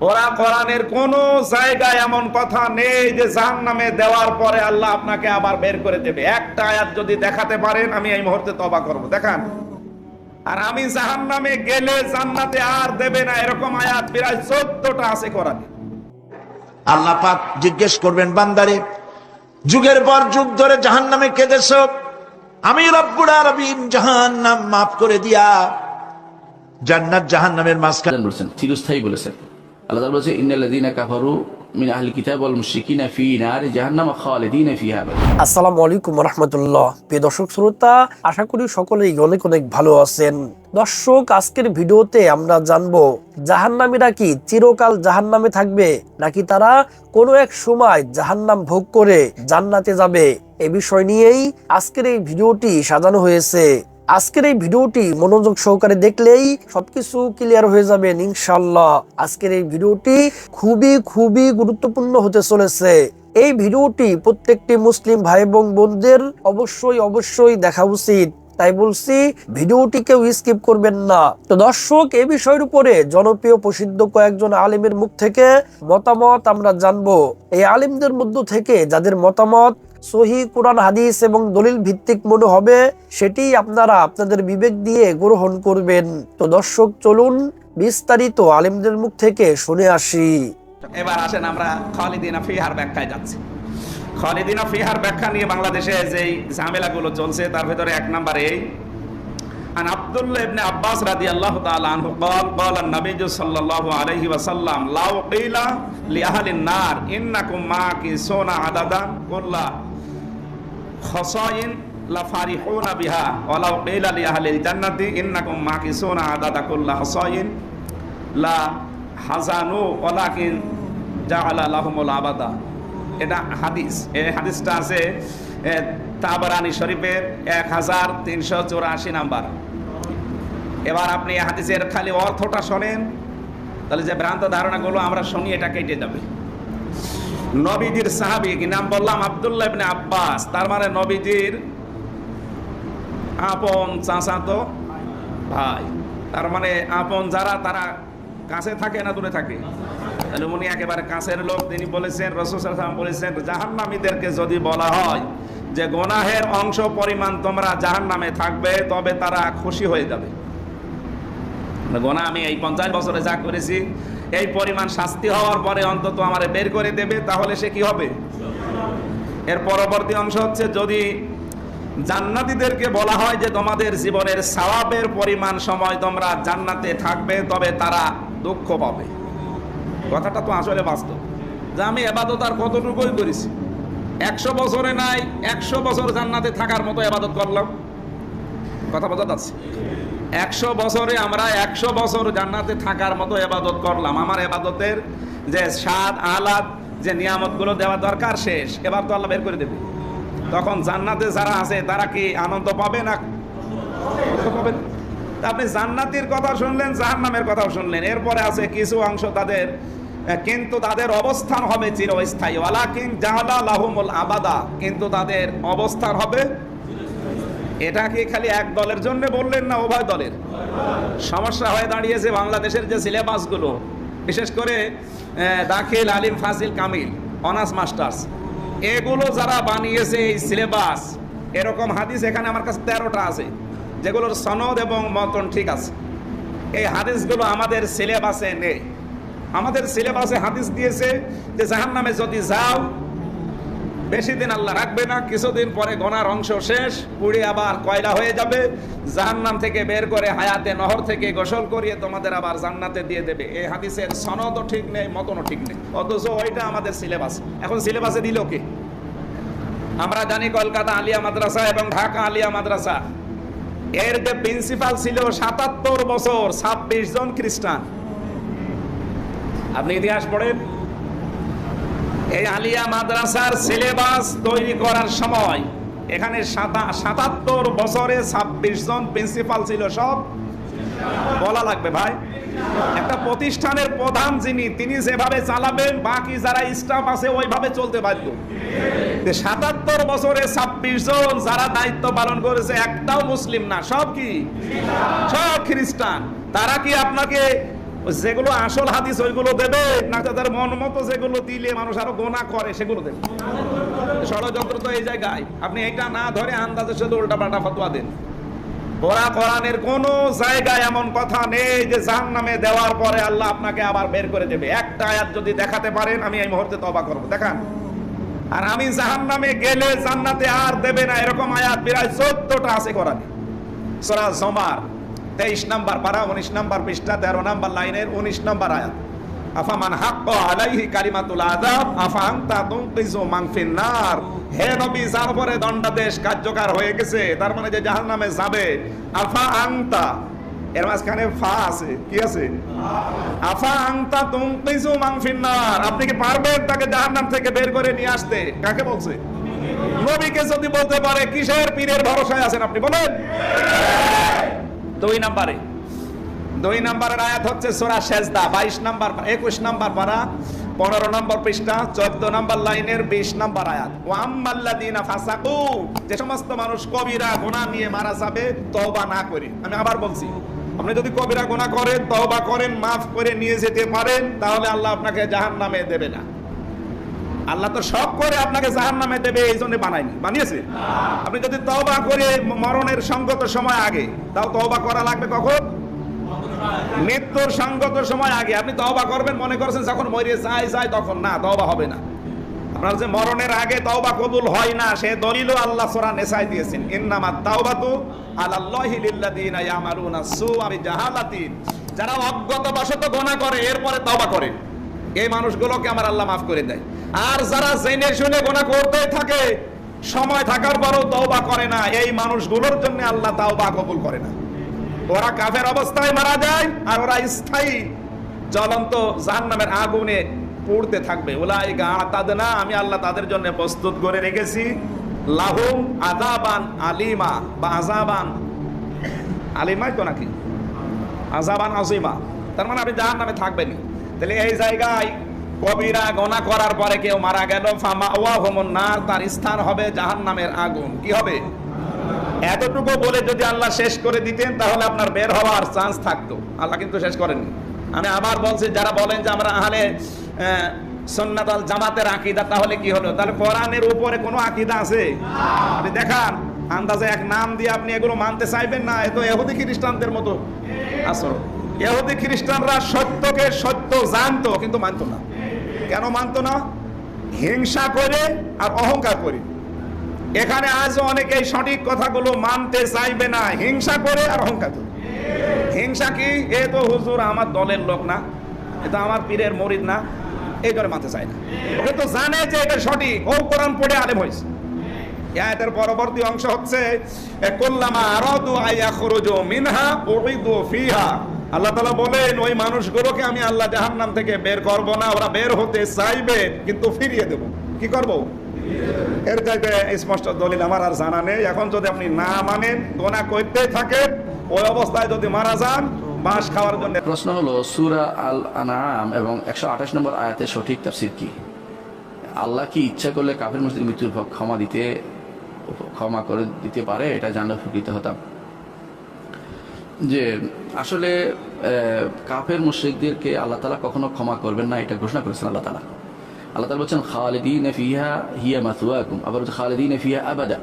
ওরা কোরআনের কোন জায়গায় এমন কথা নেই যে জাহান নামে দেওয়ার পরে আল্লাহ আপনাকে আবার বের করে দেবে। একটা আয়াত যদি দেখাতে পারেন আমি এই মুহূর্তে তবা করব। দেখান। আর আমি জাহান নামে গেলে জান্নাতে আর দেবে না এরকম আয়াত প্রায় চোদ্দটা আছে কোরআনে। আল্লাহ পাক জিজ্ঞেস করবেন বান্দারে যুগের পর যুগ ধরে জাহান নামে কেঁদেছ? আমি রব্বুল আরবিন জাহান নাম মাফ করে দিয়া জান্নাত জাহান নামের মাঝখানে বলেছেন চিরস্থায়ী বলেছেন। আল্লাহ কাফারু মিন আহলিল কিতাব ওয়াল ফি জাহান্নাম ফিহা আসসালামু আলাইকুম রহমতুল্লাহ। প্রিয় দর্শক শ্রোতা, আশা করি সকলেই অনেক অনেক ভালো আছেন। দর্শক, আজকের ভিডিওতে আমরা জানব, জাহান্নামীরা কি চিরকাল জাহান্নামে থাকবে, নাকি তারা কোনো এক সময় জাহান্নাম ভোগ করে জান্নাতে যাবে? এ বিষয় নিয়েই আজকের এই ভিডিওটি সাজানো হয়েছে। আজকের এই ভিডিওটি মনোযোগ সহকারে দেখলেই সবকিছু ক্লিয়ার হয়ে যাবে ইনশাল্লাহ আজকের এই ভিডিওটি খুবই খুবই গুরুত্বপূর্ণ হতে চলেছে। এই ভিডিওটি প্রত্যেকটি মুসলিম ভাই এবং বোনদের অবশ্যই অবশ্যই দেখা উচিত। তাই বলছি, ভিডিওটি কেউ স্কিপ করবেন না। তো দর্শক এই বিষয়ের উপরে জনপ্রিয় প্রসিদ্ধ কয়েকজন আলিমের মুখ থেকে মতামত আমরা জানব। এই আলিমদের মধ্য থেকে যাদের মতামত সহি কোরআন হাদিস এবং দলিল ভিত্তিক মনে হবে সেটি আপনারা আপনাদের বিবেক দিয়ে গ্রহণ করবেন তো দর্শক চলুন বিস্তারিত আলিমদের মুখ থেকে শুনে আসি এবার আসেন আমরা খালিদিনা ফিহার ব্যাখ্যায় যাচ্ছি খালিদিনা ফিহার ব্যাখ্যা নিয়ে বাংলাদেশে যেই ঝামেলাগুলো চলছে তার ভেতরে এক নম্বরে এই عن عبد الله بن عباس رضي الله تعالى عنه قال قال النبي صلى الله عليه وسلم لو قيل لأهل النار إنكم ماكثون عددا খসাইন লাফারিহুনা বিহা ওয়ালাউ কিলা লি আহলিল জান্নাতি ইন্নাকুম মাকিসুনা আদাদা কুল্লা খসাইন লা হাজানু ওয়ালাকিন জাআলা লাহুমুল আবাদা এটা হাদিস। এই হাদিসটা আছে তাবারানি শরীফের এক হাজার তিনশো চৌরাশি নাম্বার। এবার আপনি হাদিসের খালি অর্থটা শোনেন, তাহলে যে ভ্রান্ত ধারণাগুলো আমরা শুনি, এটা কেটে যাবে। নবীজির সাহাবি কি নাম বললাম? আব্দুল্লাহ ইবনে আব্বাস। তার মানে নবীজির আপন চাচাতো ভাই। তার মানে আপন যারা, তারা কাছে থাকে না দূরে থাকে? তাহলে উনি একেবারে কাছের লোক, তিনি বলেছেন রসুলাম বলেছেন, জাহান্নামীদেরকে যদি বলা হয় যে গোনাহের অংশ পরিমাণ তোমরা জাহান্নামে থাকবে, তবে তারা খুশি হয়ে যাবে। গোনা আমি এই পঞ্চাশ বছরে যা করেছি এই পরিমাণ শাস্তি হওয়ার পরে অন্তত আমারে বের করে দেবে, তাহলে সে কি হবে? এর পরবর্তী অংশ হচ্ছে, যদি জান্নাতীদেরকে বলা হয় যে তোমাদের জীবনের সওয়াবের পরিমাণ সময় তোমরা জান্নাতে থাকবে, তবে তারা দুঃখ পাবে। কথাটা তো আসলে বাস্তব। যে আমি এবাদত আর কতটুকুই করেছি? একশো বছরে নাই, একশো বছর জান্নাতে থাকার মতো এবাদত করলাম। কথা বোঝা যাচ্ছে? একশো বছরে আমরা একশো বছর জান্নাতে থাকার মতো এবাদত করলাম। আমার এবাদতের যে স্বাদ আহ্লাদ যে নিয়ামতগুলো দেওয়া দরকার শেষ। এবার তো আল্লাহ বের করে দেবে। তখন জান্নাতে যারা আছে, তারা কি আনন্দ পাবে না? পাবে আপনি জান্নাতির কথা শুনলেন, জাহান্নামের কথাও শুনলেন। এরপরে আছে কিছু অংশ তাদের, কিন্তু তাদের অবস্থান হবে চিরস্থায়ী। ওয়ালাকিন জাহালা লাহুমুল আবাদা। কিন্তু তাদের অবস্থান হবে এটা কি খালি এক দলের জন্য বললেন না উভয় দলের? সমস্যা হয়ে দাঁড়িয়েছে বাংলাদেশের যে সিলেবাসগুলো, বিশেষ করে দাখিল, আলিম, ফাসিল, কামিল, অনার্স, মাস্টার্স, এগুলো যারা বানিয়েছে এই সিলেবাস, এরকম হাদিস এখানে আমার কাছে তেরোটা আছে, যেগুলোর সনদ এবং মতন ঠিক আছে। এই হাদিসগুলো আমাদের সিলেবাসে নেই। আমাদের সিলেবাসে হাদিস দিয়েছে যে জাহান নামে যদি যাও বেশি দিন আল্লাহ রাখবে না, কিছুদিন পরে গনার অংশ শেষ, পুড়ে আবার কয়লা হয়ে যাবে। জাহান্নাম থেকে বের করে হায়াতে নহর থেকে গোসল করিয়ে তোমাদের আবার জান্নাতে দিয়ে দেবে। এই হাদিসের সনদও ঠিক নেই, মতনও ঠিক নেই। অথচ ওইটা আমাদের সিলেবাস। এখন সিলেবাসে দিল কি? আমরা জানি কলকাতা আলিয়া মাদ্রাসা এবং ঢাকা আলিয়া মাদ্রাসা। এর যে প্রিন্সিপাল ছিল সাতাত্তর বছর ছাব্বিশ জন খ্রিস্টান। আপনি ইতিহাস পড়েন? এই আলিয়া মাদ্রাসার সিলেবাস তৈরি করার সময় এখানে সাতাত্তর বছরে ছাব্বিশ জন প্রিন্সিপাল ছিল সব। বলা লাগবে ভাই। একটা প্রতিষ্ঠানের প্রধান যিনি, তিনি যেভাবে চালাবেন, বাকি যারা স্টাফ আছে ওইভাবে চলতে বাধ্য। সাতাত্তর বছরে ছাব্বিশ জন যারা দায়িত্ব পালন করেছে, একটাও মুসলিম না, সব কি? সব খ্রিস্টান। তারা কি আপনাকে যেগুলো আসল হাদিস, ওইগুলো দেবে। না তাদের মন মতো যেগুলো দিলে মানুষ আরও গোনা করে, সেগুলো দেবে। ষড়যন্ত্র তো এই জায়গায়। আপনি এটা না ধরে আন্দাজে সাথে উল্টা পাল্টা ফতোয়া দেন। কোরআন কোরআনের কোন জায়গায় এমন কথা নেই যে জাহান নামে দেওয়ার পরে আল্লাহ আপনাকে আবার বের করে দেবে। একটা আয়াত যদি দেখাতে পারেন, আমি এই মুহূর্তে তবা করব। দেখান। আর আমি জাহান নামে গেলে জান্নাতে আর দেবে না, এরকম আয়াত প্রায় চোদ্দটা আছে কোরআনে। সরা জমার। তেইশ নাম্বার পারা, উনিশ নাম্বার পৃষ্ঠা, তেরো নাম্বার লাইনের উনিশ নাম্বার আয়াত। আফামান হাক্ক আলাইহি কালিমাতুল আযাব, আফা আনতা তুনকিজু মান ফিন্নার। হে নবী, যার উপরে দণ্ডাদেশ কার্যকর হয়ে গেছে, তার মানে যে জাহান্নামে যাবে, আফা আনতা। এর মাঝখানে ফা আছে, কি আছে? আফা আনতা তুনকিজু মান ফিন্নার। আপনি কি পারবেন তাকে জাহান্নাম থেকে বের করে নিয়ে আসতে? কাকে বলছে? নবীকে যদি বলতে পারে, কিসের পীরের ভরসায় আছেন আপনি বলেন? দুই নাম্বারে। দুই নাম্বারের আয়াত হচ্ছে সোরা সেজদা, বাইশ নাম্বার, একুশ নাম্বার পারা, পনেরো নম্বর পৃষ্ঠা, চোদ্দ নম্বর লাইনের বিশ নম্বর আয়াত। ও আম্মাল্লাদিনা ফাসাকু, যে সমস্ত মানুষ কবিরা গোনা নিয়ে মারা যাবে, তওবা না করে। আমি আবার বলছি, আপনি যদি কবিরা গোনা করেন, তওবা করেন, মাফ করে নিয়ে যেতে পারেন, তাহলে আল্লাহ আপনাকে জাহান্নামে দেবে না। আল্লাহ তো সব করে আপনাকে জাহান নামে দেবে এই জন্য বানায়নি। বানিয়েছে? আপনি যদি তওবা করে মরণের সঙ্গত সময় আগে, তাও তওবা করা লাগবে কখন? মৃত্যুর সঙ্গত সময় আগে। আপনি তওবা করবেন, মনে করছেন যখন মরে যায় যায়, তখন না, তওবা হবে না। আপনার যে মরণের আগে তওবা কবুল হয় না, সে দলিলও আল্লাহ সূরা নেসায় দিয়েছেন। ইন্নামাত তাওবাতু আলাল্লাহি যারা অজ্ঞতাবশত গুনাহ করে, এরপরে তওবা করে। এই মানুষগুলোকে আমার আল্লাহ মাফ করে দেয়। আর যারা জেনে শুনে গোনা করতে থাকে, সময় থাকার পরও তওবা করে না। এই মানুষগুলোর জন্য আল্লাহ তাওবা কবুল করে না। ওরা কাফের অবস্থায় মারা যায় আর ওরা স্থায়ী, জ্বলন্ত জাহান্নামের আগুনে পুড়তে থাকবে। ওলাই গা না আমি আল্লাহ তাদের জন্য প্রস্তুত করে রেখেছি। লাহুম আজাবান আলিমা, বা আজাবান আলিমাই তো নাকি? আজাবান আজিমা তার মানে আপনি জাহান নামে থাকবেনই। তাহলে এই জায়গায় কবিরা গোনা করার পরে কেউ মারা গেল তার স্থান হবে জাহান নামের আগুন। কি হবে? এতটুকু বলে যদি আল্লাহ শেষ করে দিতেন, তাহলে আপনার বের হওয়ার চান্স থাকতো। আল্লাহ কিন্তু শেষ করেননি। আমি আবার বলছি, যারা বলেন যে আমরা আহলে সন্ন্যাত আল জামাতের আকিদা, তাহলে কি হলো? তাহলে কোরআনের উপরে কোনো আকিদা আছে? আপনি দেখান, আন্দাজে এক নাম দিয়ে আপনি এগুলো মানতে চাইবেন না? এ তো এহুদি খ্রিস্টানদের মতো। আসল এহুদি খ্রিস্টানরা সত্যকে সত্য জানতো, কিন্তু মানতো না। কেন মানতো না? হিংসা করে আর অহংকার করে। এখানে আজও অনেকে সঠিক কথাগুলো মানতে চাইবে না। হিংসা করে আর অহংকার করে। হিংসা কি? এ তো হুজুর আমার দলের লোক না। এ তো আমার পীরের মরিদ না। এই করে মানতে চায় না। ওকে তো জানে যে এটা সঠিক। ও কোরআন পড়ে আলেম হয়েছে। এর পরবর্তী অংশ হচ্ছে কল্লামা আরাদু খরুজু মিনহা উইদু ফিহা। আল্লাহ তালা বলেন, ওই মানুষগুলোকে আমি আল্লাহ জাহান্নাম থেকে বের করব না, ওরা বের হতে চাইবে, কিন্তু ফিরিয়ে দেব। কি করব? এর চাইতে স্পষ্ট দলিল আমার আর জানা নেই। এখন যদি আপনি না মানেন, গোনা করতে থাকেন, ওই অবস্থায় যদি মারা যান, বাঁশ খাওয়ার জন্য প্রশ্ন হলো, সুরা আল আনাম এবং একশো আঠাশ নম্বর আয়াতের সঠিক তাফসির কি? আল্লাহ কি ইচ্ছা করলে কাফের মুসলিম মৃত্যুর ক্ষমা দিতে, ক্ষমা করে দিতে পারে? এটা জানলে উপকৃত হতাম। যে আসলে কাফের মুশ্রিকদেরকে আল্লাহ তালা কখনো ক্ষমা করবেন না, এটা ঘোষণা করেছেন আল্লাহ তালা। আল্লাহ তালা বলছেন, খালিদিন ফিহা হিয়া মাথুয়াকুম আবার হচ্ছে খালিদিন ফিহা আবাদা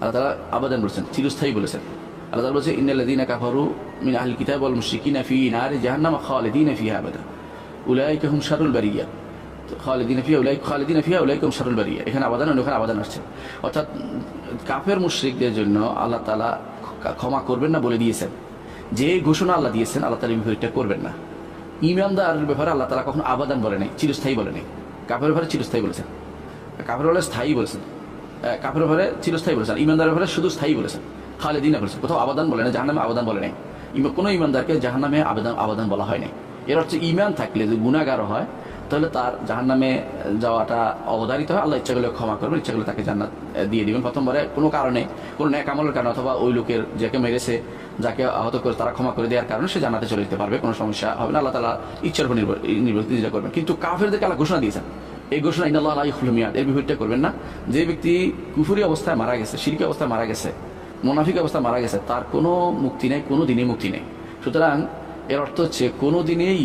আল্লাহ তালা আবাদান বলেছেন, চিরস্থায়ী বলেছেন। আল্লাহ তালা বলছে ইন্নাল্লাযীনা কাফারু মিন আহলিল কিতাব ওয়াল মুশরিকিনা ফি নারি জাহান্নাম খালিদিন ফিহা আবাদা উলাইকা হুম শারুল বারিয়া। খালিদিন ফিহা উলাইক খালিদিন ফিহা উলাইকা হুম শারুল বারিয়া। এখানে আবাদান ওখানে আবাদান আসছে। অর্থাৎ, কাফের মুশরিকদের জন্য আল্লাহ তালা ক্ষমা করবেন না বলে দিয়েছেন। যে ঘোষণা আল্লাহ দিয়েছেন, আল্লাহ তালা বিপরীতটা করবেন না। ইমানদারের ব্যাপারে আল্লাহ তালা কখনো আবাদান বলে নাই, চিরস্থায়ী বলে নাই। কাপের ব্যাপারে চিরস্থায়ী বলেছেন। কাপের বলে স্থায়ী বলেছেন। কাপের ব্যাপারে চিরস্থায়ী বলেছেন। ইমানদারের ব্যাপারে শুধু স্থায়ী বলেছেন। খালেদিনা বলেছেন। কোথাও আবাদান বলে না জাহান্নামে আবাদান বলে নাই। কোনো ইমানদারকে জাহান্নামে আবেদন, আবাদান বলা হয় নাই। এর হচ্ছে ইমান থাকলে যে গুণাগার হয় তাহলে তার জাহান্নামে যাওয়াটা অবধারিত হয়। আল্লাহ ইচ্ছা করলে ক্ষমা করবেন, ইচ্ছা করলে তাকে জান্নাত দিয়ে দিবেন। প্রথমবারে কোনো কারণে, কোনো ন্যাক আমলের কারণে অথবা ওই লোকের যাকে মেরেছে, যাকে আহত করে তারা ক্ষমা করে দেওয়ার কারণে সে জানাতে চলে যেতে পারবে, কোনো সমস্যা হবে না। আল্লাহ তালা ইচ্ছার উপর নির্ভর নির্ভর করবেন। কিন্তু কাফেরদেরকে আল্লাহ ঘোষণা দিয়েছেন। এই ঘোষণা ইন্দাল্লাহ আলাইহুলমিয়াদ এর বিপরীতটা করবেন না। যে ব্যক্তি কুফুরি অবস্থায় মারা গেছে সিরকি অবস্থায় মারা গেছে, মোনাফিক অবস্থায় মারা গেছে, তার কোনো মুক্তি নেই, কোনো দিনই মুক্তি নেই। সুতরাং এর অর্থ হচ্ছে কোনো দিনেই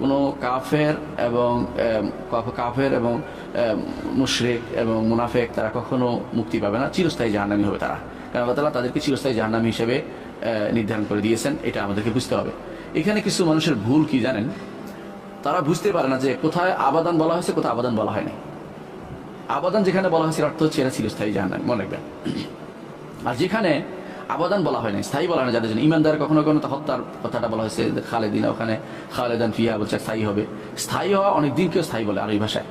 কোনো কাফের এবং কাফের এবং মুশরেক এবং মুনাফেক তারা কখনো মুক্তি পাবে না, চিরস্থায়ী জাহান্নামী হবে তারা। কারণ আল্লাহ তালা তাদেরকে চিরস্থায়ী জাহান্নামী হিসেবে নির্ধারণ করে দিয়েছেন, এটা আমাদেরকে বুঝতে হবে। এখানে কিছু মানুষের ভুল কি জানেন? তারা বুঝতে পারে না যে কোথায় আবাদান বলা হয়েছে, কোথায় আবাদান বলা হয়নি। আবাদান যেখানে বলা হয়েছে অর্থ হচ্ছে এরা চিরস্থায়ী জাহান্নামী, মনে রাখবেন। আর যেখানে আবাদান বলা হয় না স্থায়ী বলা হয় যাদের জন্য ইমানদার কখনো কখনো হত্যার কথাটা বলা হয়েছে খালেদিন, ওখানে খালেদান ফিয়া বলছে স্থায়ী হবে। স্থায়ী হওয়া অনেক দিনকেও স্থায়ী বলে আর এই ভাষায়।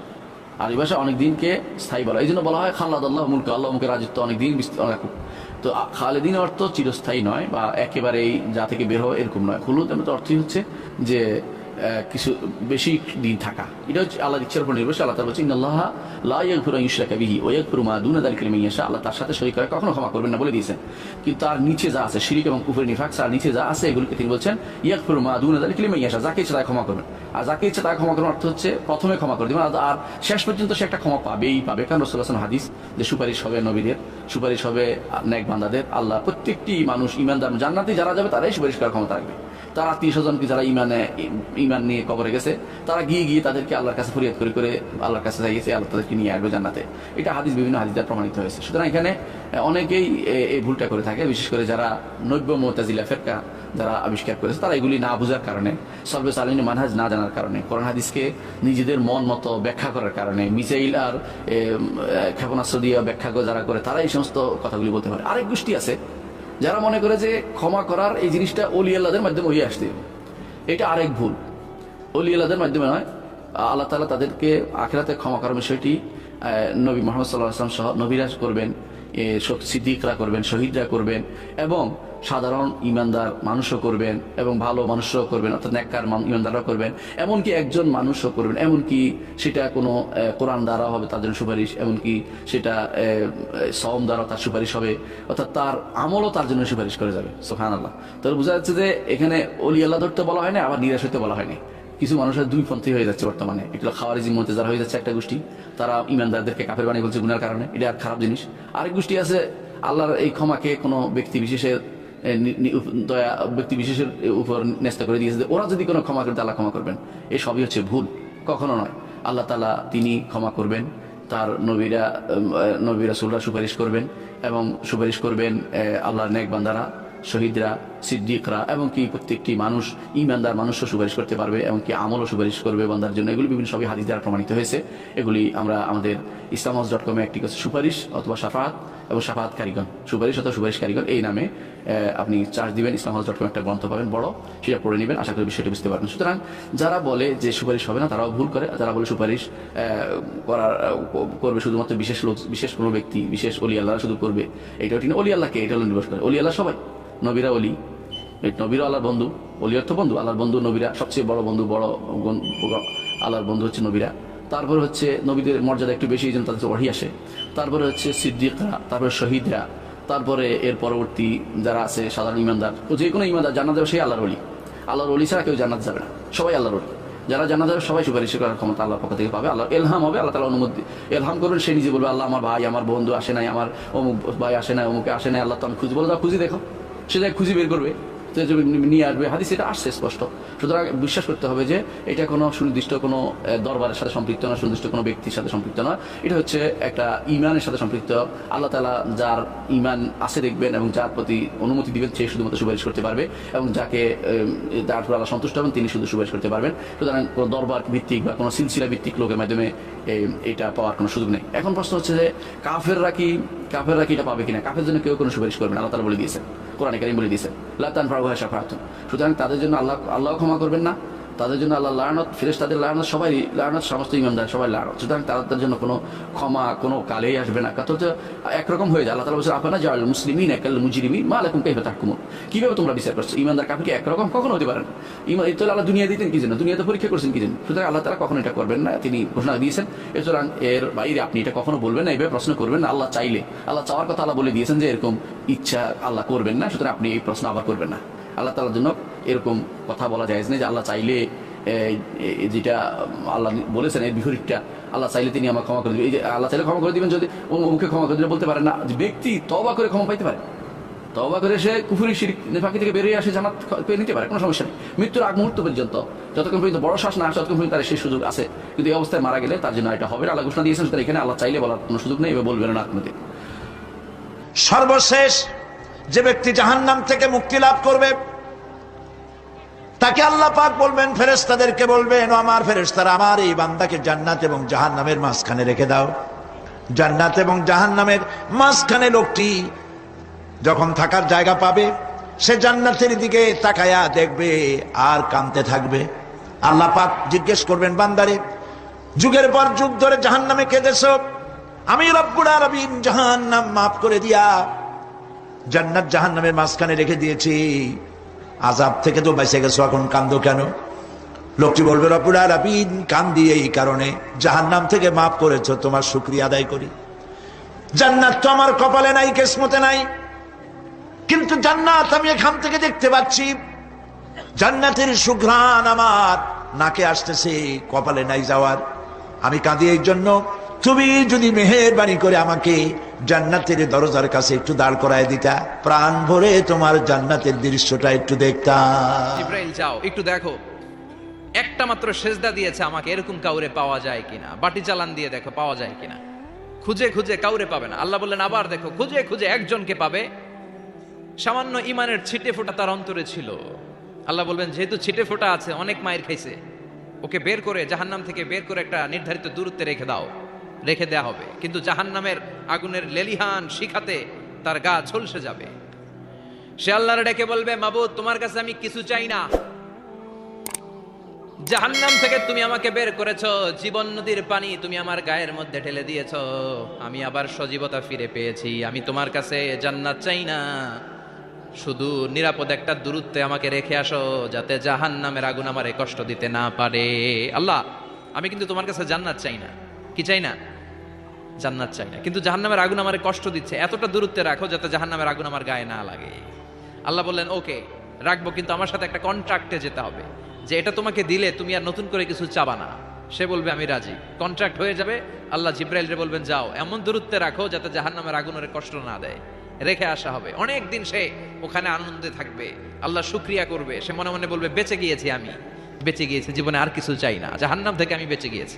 আর এই ভাষায় অনেক দিনকে স্থায়ী বলা এই জন্য বলা হয় খাল্লাদ আল্লাহ মুলক, আল্লাহ মুখের রাজত্ব অনেক দিন রাখুক তো খালেদিন অর্থ চিরস্থায়ী নয় বা একেবারেই যা থেকে বের হয় এরকম নয়। খুলুদ এর অর্থই হচ্ছে যে কিছু বেশি দিন থাকা। এটা হচ্ছে আল্লাহর ইচ্ছার উপর নির্ভরশীল। আল্লাহ তাআলা বলছেন, ইন্নাল্লাহ লা ইয়াগফিরু আন ইউশরাকা বিহি ওয়া ইয়াগফিরু মা দুনা যালিকা লিমান ইয়াশা। আল্লাহ তার সাথে শরীক করে কখনো ক্ষমা করবেন না বলে দিয়েছেন। কিন্তু তার নিচে যা আছে, শিরিক এবং কুফর, নিফাক, তার নিচে যা আছে, এগুলোকে তিনি বলছেন, ইয়াগফিরু মা দুনা যালিকা লিমান ইয়াশা। যাকে ইচ্ছা ক্ষমা করবেন। আর যাকে ইচ্ছা তাকে ক্ষমা করার অর্থ হচ্ছে, প্রথমে ক্ষমা করে দিবেন। আর- আর শেষ পর্যন্ত সে একটা ক্ষমা পাবেই পাবে। কারণ রসুল হাসান হাদিস যে সুপারিশ হবে নবীদের, সুপারিশ হবে নেক বান্দাদের। আল্লাহ প্রত্যেকটি মানুষ ইমানদার জান্নাতে যারা যাবে, তারাই সুপারিশ করার ক্ষমতা রাখবে। তার আত্মীয় স্বজনকে যারা ইমানে ইমান নিয়ে কবরে গেছে, তারা গিয়ে গিয়ে তাদেরকে আল্লাহর কাছে ফরিয়াদ করে করে আল্লাহর কাছে চাইছে আল্লাহ তাদেরকে নিয়ে আসবে জান্নাতে। এটা হাদিস, বিভিন্ন হাদিস দ্বারা প্রমাণিত হয়েছে। সুতরাং এখানে অনেকেই এই ভুলটা করে থাকে, বিশেষ করে যারা নব্য মোতাজিলা ফেরকা যারা আবিষ্কার করেছে, তারা এগুলি না বোঝার কারণে সর্বে সালিনী মানহাজ না জানার কারণে, কোরআন হাদিসকে নিজেদের মন মতো ব্যাখ্যা করার কারণে, মিসাইল আর ক্ষেপণাস্ত্র দিয়ে ব্যাখ্যা যারা করে তারা এই সমস্ত কথাগুলি বলতে পারে। আরেক গোষ্ঠী আছে যারা মনে করে যে ক্ষমা করার এই জিনিসটা অলি আল্লাহদের মাধ্যমে হয়ে আসতে। এটা আরেক ভুল অলি আল্লাহদের মাধ্যমে নয়, আল্লাহ তালা তাদেরকে আখেরাতে ক্ষমা করার বিষয়টি নবী মোহাম্মদ সাল্লাহ আসলাম সহ নবীরাজ করবেন সিদ্দিকরা করবেন, শহীদরা করবেন এবং সাধারণ ইমানদার মানুষও করবেন এবং ভালো মানুষও করবেন, অর্থাৎ নেককার মান- ইমানদাররাও করবেন, এমনকি একজন মানুষও করবেন, এমনকি সেটা কোনো কোরআন দ্বারা হবে তার জন্য সুপারিশ, এমনকি সেটা সম দ্বারা তার সুপারিশ হবে, অর্থাৎ তার আমলও তার জন্য সুপারিশ করে যাবে সোহান আল্লাহ তাহলে বোঝা যাচ্ছে যে এখানে অলি আল্লাহ ধরতে বলা হয় না আবার নিরাশ হতে বলা হয়নি। কিছু মানুষের দুই পন্থী হয়ে যাচ্ছে বর্তমানে এগুলো খাওয়ারিজি মধ্যে যারা হয়ে যাচ্ছে একটা গোষ্ঠী, তারা ইমানদারদেরকে কাফের বানিয়ে বলছে গুনার কারণে, এটা আর খারাপ জিনিস। আরেক গোষ্ঠী আছে, আল্লাহর এই ক্ষমাকে কোনো ব্যক্তি বিশেষের দয়া ব্যক্তি বিশেষের উপর ন্যস্ত করে দিয়েছে ওরা যদি কোনো ক্ষমা করে আল্লাহ ক্ষমা করবেন। এই সবই হচ্ছে ভুল। কখনো নয়। আল্লাহ তালা তিনি ক্ষমা করবেন, তার নবীরা নবী রাসূলরা সুপারিশ করবেন এবং সুপারিশ করবেন আল্লাহর নেক বান্দারা, শহীদরা, সিদ্দিকরা এবং কি প্রত্যেকটি মানুষ, ইমানদার মানুষও সুপারিশ করতে পারবে এবং কি আমলও সুপারিশ করবে বান্দার জন্য। এগুলি বিভিন্ন সবই হাদিস দ্বারা প্রমাণিত হয়েছে। এগুলি আমরা আমাদের ইসলামস ডট কমে একটি সুপারিশ অথবা সাফাত এবং সাফাত কারিগণ সুপারিশ অথবা সুপারিশ কারিগণ এই নামে আপনি চার্জ দিবেন, ইসলাম হাউস ডট কম একটা গ্রন্থ পাবেন, বড়, সেটা পড়ে নেবেন, আশা করি বিষয়টি বুঝতে পারবেন। সুতরাং যারা বলে যে সুপারিশ হবে না, তারাও ভুল করে যারা বলে সুপারিশ করার করবে শুধুমাত্র বিশেষ লোক, বিশেষ কোনো ব্যক্তি, বিশেষ অলি আল্লাহ শুধু করবে এইটাও ঠিক না। অলি আল্লাহকে, এটা হলো নির্ভর করে। অলি আল্লাহ সবাই, নবীরা অলি। নবীরা আল্লাহর বন্ধু, অলি অর্থ বন্ধু, আল্লাহর বন্ধু নবীরা, সবচেয়ে বড় বন্ধু, বড় আল্লাহর বন্ধু হচ্ছে নবীরা। তারপরে হচ্ছে নবীদের মর্যাদা একটু বেশি জন্য তাদের ওহি আসে। তারপরে হচ্ছে সিদ্দিকরা, তারপরে শহীদরা তারপরে এর পরবর্তী যারা আছে, সাধারণ ইমানদার, ও যে কোনো ইমানদার জানা যাবে সেই আল্লাহর অলি আল্লাহর অলি ছাড়া কেউ জান্নাত যাবে না। সবাই আল্লাহর অলি যারা জানা যাবে, সবাই সুপারিশ করার ক্ষমতা আল্লাহ পক্ষ থেকে পাবে। আল্লাহ এলহাম হবে, আল্লাহ তালা অনুমতি এলহাম করবেন সে নিজে বলবে, আল্লাহ, আমার ভাই, আমার বন্ধু আসে নাই, আমার অমুক ভাই আসে নাই, অমুকে আসে নাই, আল্লাহ তো আমি খুঁজি বলে খুঁজি, দেখো। সে যাই খুঁজি বের করবে। নিয়ে আসবে। হাদিস এটা আসছে স্পষ্ট। সুতরাং বিশ্বাস করতে হবে যে এটা কোনো সুনির্দিষ্ট কোনো দরবারের সাথে সম্পৃক্ত না, সুনির্দিষ্ট কোনো ব্যক্তির সাথে সম্পৃক্ত নয় এটা হচ্ছে একটা ইমানের সাথে সম্পৃক্ত। আল্লাহ তালা যার ইমান আছে দেখবেন এবং যার প্রতি অনুমতি দিবেন, সে শুধুমাত্র সুপারিশ করতে পারবে এবং যাকে যার উপর আল্লাহ সন্তুষ্ট হবেন, তিনি শুধু সুপারিশ করতে পারবেন। সুতরাং কোনো দরবার ভিত্তিক বা কোনো সিলসিলা ভিত্তিক লোকের মাধ্যমে এটা পাওয়ার কোনো সুযোগ নেই। এখন প্রশ্ন হচ্ছে যে কাফেররা কি কাফেররা কি এটা পাবে কিনা? কাফের জন্য কেউ কোনো সুপারিশ করবে না, আল্লাহ তালা বলে দিয়েছেন। কোরআনে কারিম বলে দিয়েছেন লাতান ফারুহা সাফাতুন সুতরাং তাদের জন্য আল্লাহ আল্লাহ ক্ষমা করবেন না। তাদের জন্য আল্লাহ লায়নত ফিরেস তাদের লায়নত, সবাই লায়নত, সমস্ত ইমানদার সবাই লায়নত। সুতরাং তাদের জন্য কোনো ক্ষমা, কোনো কালেই আসবে না। কাত একরকম হয়ে যায়। আল্লাহ তালা বলছে আপনারা জাল মুসলিমিন একাল মুজিরিমিন? মা আলাকুম কাইফা তাহকুমুন? কীভাবে তোমরা বিচার করছ? ইমানদার কাফিকে একরকম কখনো হতে পারে না। ইমান এই আল্লাহ দুনিয়া দিতেন কি জন্য? দুনিয়াতে পরীক্ষা করছেন কি জন্য? সুতরাং আল্লাহ তালা কখনো এটা করবেন না। তিনি ঘোষণা দিয়েছেন। সুতরাং এর বাইরে আপনি এটা কখনো বলবেন না। এইভাবে প্রশ্ন করবেন না। আল্লাহ চাইলে, আল্লাহ চাওয়ার কথা আল্লাহ বলে দিয়েছেন যে এরকম ইচ্ছা আল্লাহ করবেন না। সুতরাং আপনি এই প্রশ্ন আবার করবেন না। আল্লাহ তালার জন্য এরকম কথা বলা যায় না যে আল্লাহ চাইলে যেটা আল্লাহ বলেছেন, এর বিপরীতটা আল্লাহ চাইলে তিনি আমার ক্ষমা করে দিবেন। এই যে আল্লাহ চাইলে ক্ষমা করে দিবেন যদি ও মুখে ক্ষমা করে দিলে বলতে পারে না, যে ব্যক্তি তবা করে ক্ষমা পাইতে পারে। তবা করে সে কুফুরি, শিরিক, নেফাকি থেকে বেরিয়ে আসে জানাত পেয়ে নিতে পারে, কোনো সমস্যা নেই। মৃত্যুর আগ মুহূর্ত পর্যন্ত, যতক্ষণ পর্যন্ত বড় শ্বাস না আসে, ততক্ষণ পর্যন্ত তার সেই সুযোগ আছে। কিন্তু এই অবস্থায় মারা গেলে তার জন্য এটা হবে আল্লাহ ঘোষণা দিয়েছেন সুতরাং এখানে আল্লাহ চাইলে বলার কোনো সুযোগ নেই এবার বলবেন না আপনাদের সর্বশেষ যে ব্যক্তি জাহান্নাম থেকে মুক্তি লাভ করবে তাকে আল্লাহ পাক বলবেন ফেরেস্তাদেরকে বলবেন, "ও আমার ফেরেস্তারা আমার এই বান্দাকে জান্নাত এবং জাহান্নামের মাঝখানে রেখে দাও। জান্নাত এবং জাহান্নামের মাঝখানে লোকটি যখন থাকার জায়গা পাবে, সে জান্নাতের দিকে তাকায়া দেখবে আর কানতে থাকবে। আল্লাহ পাক জিজ্ঞেস করবেন, বান্দারে, যুগের পর যুগ ধরে জাহান্নামে কেঁদেছ? আমি রব্বুল আলামিন জাহান্নাম মাফ করে দিয়া জান্নাত জাহান্নামের মাঝখানে রেখে দিয়েছি। আজাব থেকে তো বেঁচে গেছো, এখন কান্দো কেন? লোকটি বলবে, রব্বুল আলামিন, কান্দি এই কারণে। জাহান্নাম থেকে মাফ করেছ, তোমার শুক্রিয়া আদায় করি। জান্নাত তো আমার কপালে নাই, কেসমতে নাই। কিন্তু জান্নাত আমি এখান থেকে দেখতে পাচ্ছি। জান্নাতের সুঘ্রাণ আমার নাকে আসতেছে, কপালে নাই যাওয়ার। আমি কাঁদি এই জন্য। তুমি যদি মেহেরবানি করে আমাকে জান্নাতের দরজার কাছে একটু দাঁড় করায় দিতা। প্রাণ ভরে তোমার জান্নাতের দৃশ্যটা একটু দেখতাম। জিব্রাইল, যাও, একটু দেখো। একটা মাত্র সেজদা দিয়েছে আমাকে, এরকম কাউরে পাওয়া যায় কিনা? বাটি চালান দিয়ে দেখো, পাওয়া যায় কিনা? খুঁজে খুঁজে কাউরে পাবে না। আল্লাহ বললেন, আবার দেখো, খুঁজে খুঁজে একজনকে পাবে। সামান্য ইমানের ছিটে ফোঁটা তার অন্তরে ছিল। আল্লাহ বলবেন, যেহেতু ছিটে ফোঁটা আছে, অনেক মায়ের খাইছে, ওকে বের করে জাহান্নাম থেকে বের করে একটা নির্ধারিত দূরত্বে রেখে দাও। রেখে দেয়া হবে। কিন্তু জাহান্নামের আগুনের লেলিহান শিখাতে তার গা ঝলসে যাবে। সে আল্লাহর ডেকে বলবে, মাবুদ, তোমার কাছে আমি কিছু চাই না। জাহান্নাম থেকে তুমি আমাকে বের করেছ। জীবন নদীর পানি তুমি আমার গায়ের মধ্যে ঢেলে দিয়েছ। আমি আবার সজীবতা ফিরে পেয়েছি। আমি তোমার কাছে জান্নাত চাই না। শুধু নিরাপদ একটা দূরত্বে আমাকে রেখে আসো, যাতে জাহান্নামের আগুন আমারে কষ্ট দিতে না পারে। আল্লাহ, আমি কিন্তু তোমার কাছে জান্নাত চাই না। কি চাই না? জান্নাত চাই না। কিন্তু জাহান্নামের আগুন আমার কষ্ট দিচ্ছে। এতটা দূরত্বে রাখো যাতে জাহান্নামের আগুন আমার গায়ে না লাগে। আল্লাহ বললেন, ওকে, রাখব, কিন্তু আমার সাথে একটা কন্ট্রাক্টে যেতে হবে। যে এটা তোমাকে দিলে তুমি আর নতুন করে কিছু চাবা না। সে বলবে, আমি রাজি। কন্ট্রাক্ট হয়ে যাবে। আল্লাহ জিব্রাইল রে বলবেন, যাও, এমন দূরত্বে রাখো যাতে জাহান্নামের আগুন ওরে কষ্ট না দেয়। রেখে আসা হবে। অনেক দিন সে ওখানে আনন্দে থাকবে। আল্লাহ শুক্রিয়া করবে। সে মনে মনে বলবে, বেঁচে গিয়েছি আমি। বেঁচে গিয়েছি। জীবনে আর কিছু চাই না। জাহান্নাম থেকে আমি বেঁচে গিয়েছি।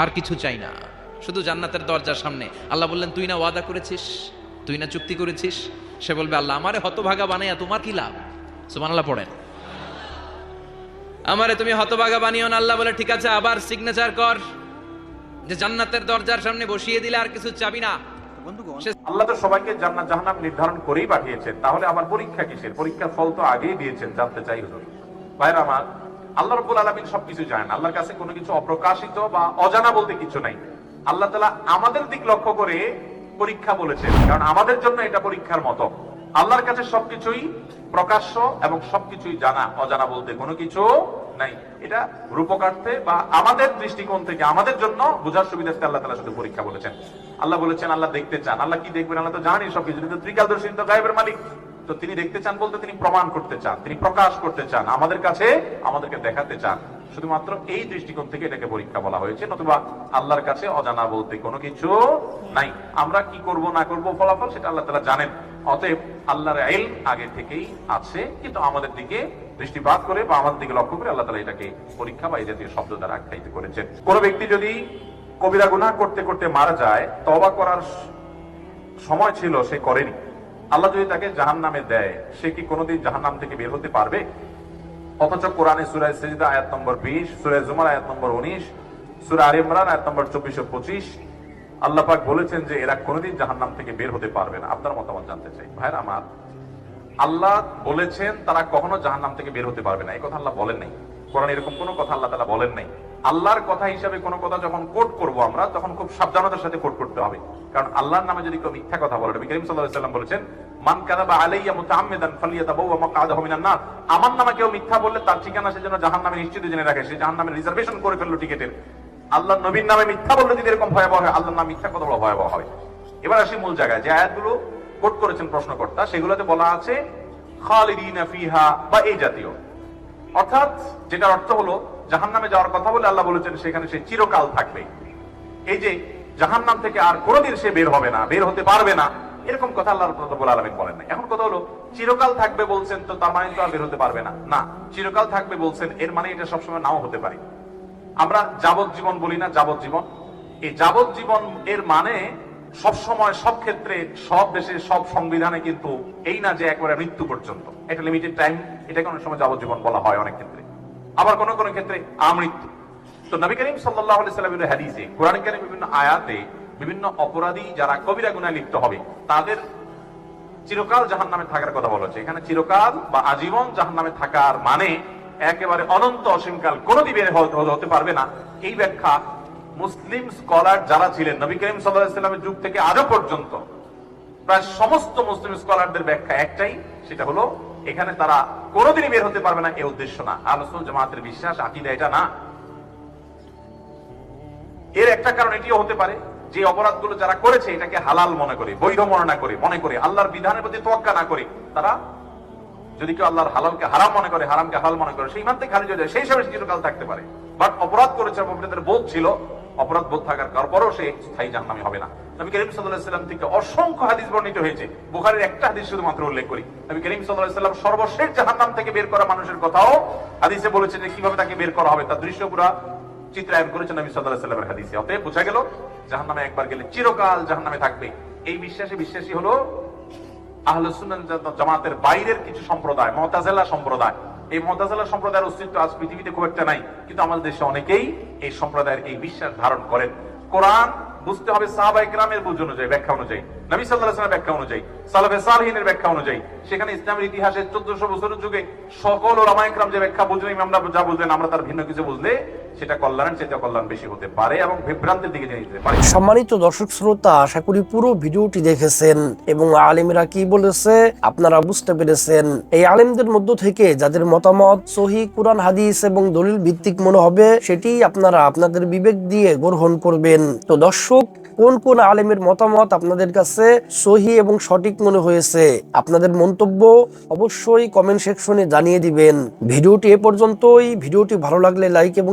আর কিছু চাই না। শুধু জান্নাতের দরজার সামনে। আল্লাহ বললেন তুই না ওয়াদা করেছিস? তুই না চুক্তি করেছিস? সে বলবে আল্লাহ আমারে হতভাগা বানাইয়া তোমার কি লাভ? সুমান আল্লাহ পড়েন। আমারে তুমি হতভাগা বানিও না। আল্লাহ বলে ঠিক আছে আবার সিগনেচার কর। যে জান্নাতের দরজার সামনে বসিয়ে দিলে আর কিছু চাবি না। আল্লাহ তো সবাইকে জান্নাত জাহান্নাম নির্ধারণ করেই পাঠিয়েছেন। তাহলে আবার পরীক্ষা কিসের? পরীক্ষার ফল তো আগেই দিয়েছেন জানতে চাই হুজুর। ভাইরা আমার আল্লাহ রব্বুল আলামিন সবকিছু জানেন। আল্লাহর কাছে কোনো কিছু অপ্রকাশিত বা অজানা বলতে কিছু নাই। আল্লাহ তাআলা আমাদের দিক লক্ষ্য করে পরীক্ষা বলেছেন, কারণ আমাদের জন্য এটা পরীক্ষার মতো। আল্লাহর কাছে সবকিছুই প্রকাশ্য এবং সবকিছুই জানা, অজানা বলতে কোনো কিছু নাই। এটা রূপকার্থে বা আমাদের দৃষ্টিকোণ থেকে আমাদের জন্য বোঝার সুবিধার্থে আল্লাহ তালা শুধু পরীক্ষা বলেছেন। আল্লাহ বলেছেন, আল্লাহ দেখতে চান। আল্লাহ কি দেখবেন? আল্লাহ তো জানি সবকিছু। কিন্তু ত্রিকালদর্শী তো গায়েবের মালিক। তো তিনি দেখতে চান বলতে তিনি প্রমাণ করতে চান, তিনি প্রকাশ করতে চান, আমাদের কাছে আমাদেরকে দেখাতে চান। শুধুমাত্র এই দৃষ্টিকোণ থেকে এটাকে পরীক্ষা বলা হয়েছে, নতুবা আল্লাহর কাছে অজানা বলতে কোনো কিছু নাই। আমরা কি করব, না করব ফলাফল সেটা আল্লাহ তালা জানেন। অতএব আল্লাহর আইল আগে থেকেই আছে, কিন্তু আমাদের দিকে দৃষ্টিপাত করে বা আমাদের দিকে লক্ষ্য করে আল্লাহ তালা এটাকে পরীক্ষা বা এই জাতীয় শব্দ দ্বারা আখ্যায়িত করেছেন। কোন ব্যক্তি যদি কবিরা গুনাহ করতে করতে মারা যায় তবা করার সময় ছিল, সে করেনি। আল্লাহ যদি তাকে জাহান নামে দেয়, সে কি কোনোদিন জাহান নাম থেকে বের হতে পারবে? অথচ কোরআনে সুরায় সেজদা আয়াত নম্বর বিশ সুরায় জুমার আয়াত নম্বর উনিশ, সুরা আর ইমরান আয়াত নম্বর চব্বিশ ও পঁচিশ। আল্লাহ পাক বলেছেন যে এরা কোনোদিন জাহান নাম থেকে বের হতে পারবে না। আপনার মতামত জানতে চাই। ভাইরা আমার, আল্লাহ বলেছেন তারা কখনো জাহান নাম থেকে বের হতে পারবে না। এই কথা আল্লাহ বলেন নাই। কোরআন এরকম কোনো কথা আল্লাহ তালা বলেন নাই। আল্লাহর কথা হিসাবে কোনো কথা যখন কোট করব আমরা, তখন খুব সাবধানতার সাথে কোট করতে হবে। কারণ আল্লাহর নামে যদি কেউ মিথ্যা কথা বলে করিম সাল্লাহ সাল্লাম বলেছেন, মান কাযাবা আলাইয়া মুতাআম্মিদান ফালিয়াতাবাওয়া মাকআদাহু মিনান নার। আমার নামে কেউ মিথ্যা বললে তার ঠিকানা সেজন্য জাহান্নামে নিশ্চিত জেনে রাখে, সে জাহান্নামে রিজার্ভেশন করে ফেলল টিকেটের। আল্লাহ নবীর নামে মিথ্যা বললে যদি এরকম ভয়াবহ হয়, আল্লাহর নাম মিথ্যা কত বড় ভয়াবহ হয়। এবার আসি মূল জায়গায়, যে আয়াতগুলো কোট করেছেন প্রশ্নকর্তা, সেগুলোতে বলা আছে, খালিদিনা ফিহা বা এই জাতীয়। অর্থাৎ যেটার অর্থ হলো জাহান্নামে যাওয়ার কথা বলে আল্লাহ বলেছেন, সেখানে সে চিরকাল থাকবে। এই যে জাহান্নাম থেকে আর কোনোদিন সে বের হবে না, বের হতে পারবে না, এরকম কথা আল্লাহ রব্বুল আলামিন বলেন না এখন কথা হলো, চিরকাল থাকবে বলছেন তো তার মানে তো আর বের হতে পারবে না। না, চিরকাল থাকবে বলছেন, এর মানে এটা সবসময় নাও হতে পারে। আমরা যাবজ্জীবন বলি না যাবজ্জীবন। এই যাবজ্জীবন এর মানে সব সময় সব ক্ষেত্রে, সব দেশে, সব সংবিধানে কিন্তু এই না যে একবারে মৃত্যু পর্যন্ত। এটা লিমিটেড টাইম এটাকে অনেক সময় যাবজ্জীবন বলা হয় অনেক ক্ষেত্রে। আবার কোন কোন ক্ষেত্রে আমৃত্যু। তো নবী করিম আলাইহি সাল্লামের হাদিসে, কোরআন কারীম বিভিন্ন আয়াতে বিভিন্ন অপরাধী যারা কবিরা গুনায় লিপ্ত হবে, তাদের চিরকাল জাহান্নামে থাকার কথা বলা হচ্ছে। এখানে চিরকাল বা আজীবন জাহান্নামে থাকার মানে একেবারে অনন্ত অসীমকাল কোনোদিন বের হতে- পারবে না। এই ব্যাখ্যা মুসলিম স্কলার যারা ছিলেন, নবী করিম সাল্লামের যুগ থেকে আজও পর্যন্ত, প্রায় সমস্ত মুসলিম স্কলারদের ব্যাখ্যা একটাই, সেটা হলো এখানে তারা কোনোদিনই বের হতে পারবে না এই উদ্দেশ্য না। আলোচনা জামাতের বিশ্বাস, আকিদা এটা না। এর একটা কারণ এটিও হতে পারে, যে অপরাধগুলো যারা করেছে, এটাকে হালাল মনে করে, বৈধ মনে না করে, মনে করে, আল্লাহর বিধানের প্রতি তোয়াক্কা না করে, তারা যদি কেউ আল্লাহর হালালকে হারাম মনে করে, হারামকে হালাল মনে করে, সেই মানতে খারিজ হয়ে যায়, সেই হিসাবে চিরকাল থাকতে পারে। বাট অপরাধ করেছে বোধ ছিল অপরাধ বোধ থাকার পরও সে স্থায়ী জাহান্নামী হবে না। নবী করিম আলাইহি সাল্লাম থেকে অসংখ্য হাদিস বর্ণিত হয়েছে। বুখারীর একটা হাদিস শুধুমাত্র উল্লেখ করি। নবী করিম আলাইহি সাল্লাম সর্বশেষ জাহান্নাম থেকে বের করা মানুষের কথাও হাদিসে বলেছেন যে কীভাবে তাকে বের করা হবে, তার দৃশ্য পুরা চিত্রায়ন করেছেন নবী আলাইহি সাল্লামের হাদিসে। অতএব বোঝা গেল, জাহান্নামে একবার গেলে চিরকাল জাহান্নামে থাকবে। এই বিশ্বাসে বিশ্বাসী হলো আহলে সুন্নাত জামাতের বাইরের কিছু সম্প্রদায় মহতাজেলা সম্প্রদায়। এই মুতাজিলা সম্প্রদায়ের অস্তিত্ব আজ পৃথিবীতে খুব একটা নাই, কিন্তু আমাদের দেশে অনেকেই এই সম্প্রদায়ের এই বিশ্বাস ধারণ করেন। কোরআন বুঝতে হবে সাহাবা গ্রামের বুঝ অনুযায়ী, ব্যাখ্যা অনুযায়ী। নবী সাল্লাহ ব্যাখ্যা অনুযায়ী, সালাফে সালহীনের ব্যাখ্যা অনুযায়ী। সেখানে ইসলামের ইতিহাসে চোদ্দশো বছরের যুগে সকল ওলামা ইকরাম যে ব্যাখ্যা বুঝলেন আমরা যা বুঝলেন, আমরা তার ভিন্ন কিছু বুঝলে সেটা কল্যাণ সেটা কল্যাণ বেশি হতে পারে এবং দিকে যেতে সম্মানিত দর্শক শ্রোতা, আশা করি পুরো ভিডিওটি দেখেছেন এবং কি বলেছে আপনারা বুঝতে পেরেছেন। এই মধ্য থেকে যাদের মতামত, সহি কোরআন, হাদিস এবং দলিল ভিত্তিক মনে হবে, সেটি আপনারা আপনাদের বিবেক দিয়ে গ্রহণ করবেন। তো দর্শক, কোন কোন আলেমের মতামত আপনাদের কাছে সহি এবং সঠিক মনে হয়েছে, আপনাদের মন্তব্য অবশ্যই কমেন্ট সেকশনে জানিয়ে দিবেন। ভিডিওটি এ পর্যন্তই। ভিডিওটি ভালো লাগলে লাইক এবং